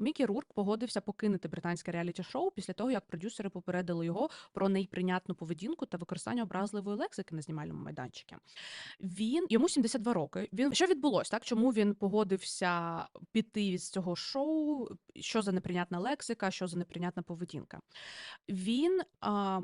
Мікі Рурк погодився покинути британське реаліті-шоу після того, як продюсери попередили його про неприйнятну поведінку та використання образливої лексики на знімальному майданчику. Він йому 72 роки. Він що відбулося? Так чому він погодився піти з цього шоу? Що за неприйнятна лексика, що за неприйнятна поведінка? Він а,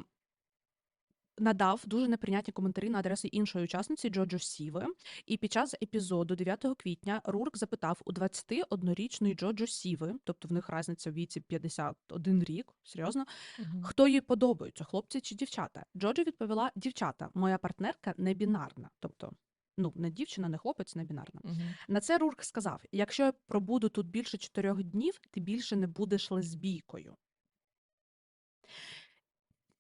надав дуже неприйнятні коментарі на адреси іншої учасниці Джоджо Сіви. І під час епізоду 9 квітня Рурк запитав у 21-річної Джоджо Сіви, тобто в них різниця в віці 51 рік, серйозно, Мгм. хто їй подобаються, хлопці чи дівчата. Джоджо відповіла: дівчата, моя партнерка не бінарна. Тобто, ну не дівчина, не хлопець, не бінарна. Мгм. На це Рурк сказав: якщо я пробуду тут більше чотирьох днів, ти більше не будеш лесбійкою.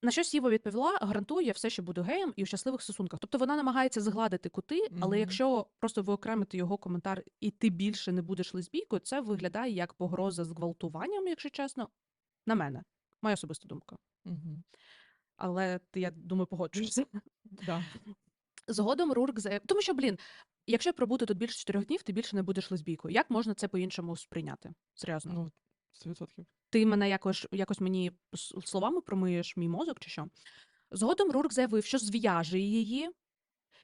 На що Сіва відповіла: гарантую, я все ще буду геєм і у щасливих стосунках. Тобто вона намагається згладити кути, але якщо просто виокремити його коментар і ти більше не будеш лесбійкою, це виглядає як погроза зґвалтуванням, якщо чесно, на мене. Моя особиста думка. Мгм. Але ти, я думаю, погоджуєшся. Да. Згодом Рурк заявив, тому що, блін, якщо пробути тут більше чотирьох днів, ти більше не будеш лесбійкою. Як можна це по-іншому сприйняти? Серйозно. Ну, 100%. Ти мене якось, якось мені словами промиєш мій мозок чи що? Згодом Рурк заявив, що зв'яже її,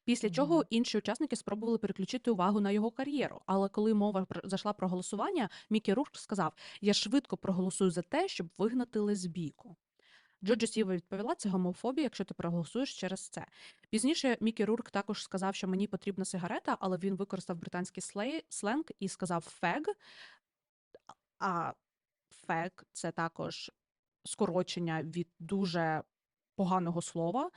після чого інші учасники спробували переключити увагу на його кар'єру. Але коли мова зайшла про голосування, Мікі Рурк сказав: Я швидко проголосую за те, щоб вигнати лесбійку. Джоджо Сіва відповіла, це гомофобія, якщо ти проголосуєш через це. Пізніше Мікі Рурк також сказав, що мені потрібна сигарета, але він використав британський сленг і сказав фег. А фег це також скорочення від дуже поганого слова.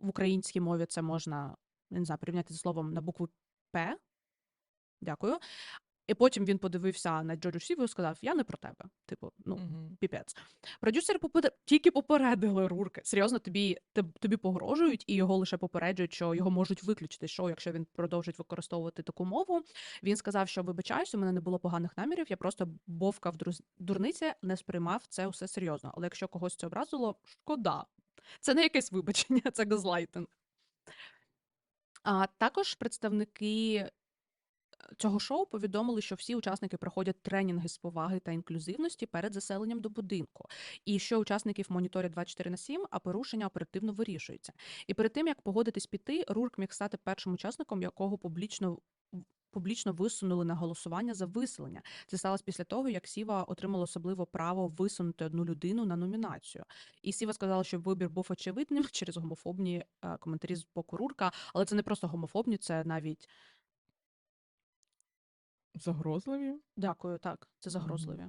В українській мові це можна не знаю, порівняти з словом на букву П. Дякую. І потім він подивився на Джоджо Сіву і сказав: Я не про тебе. Типу, ну, Мгм. піпець. Продюсери попер... тільки попередили Рурка. Серйозно, тобі, тобі погрожують, і його лише попереджують, що його можуть виключити шоу, якщо він продовжить використовувати таку мову. Він сказав, що вибачаюсь, у мене не було поганих намірів, я просто бовкав друз... дурниця, не сприймав це все серйозно. Але якщо когось це образило, шкода. Це не якесь вибачення, це газлайтинг. А також представники цього шоу повідомили, що всі учасники проходять тренінги з поваги та інклюзивності перед заселенням до будинку, і що учасників моніторять 24 на 7, а порушення оперативно вирішуються. І перед тим як погодитись піти, Рурк міг стати першим учасником, якого публічно публічно висунули на голосування за виселення. Це сталося після того, як Сіва отримала особливо право висунути одну людину на номінацію. І Сіва сказала, що вибір був очевидним через гомофобні е, коментарі з боку Рурка, але це не просто гомофобні, це навіть Загрозливі. дякую, так, це загрозливі.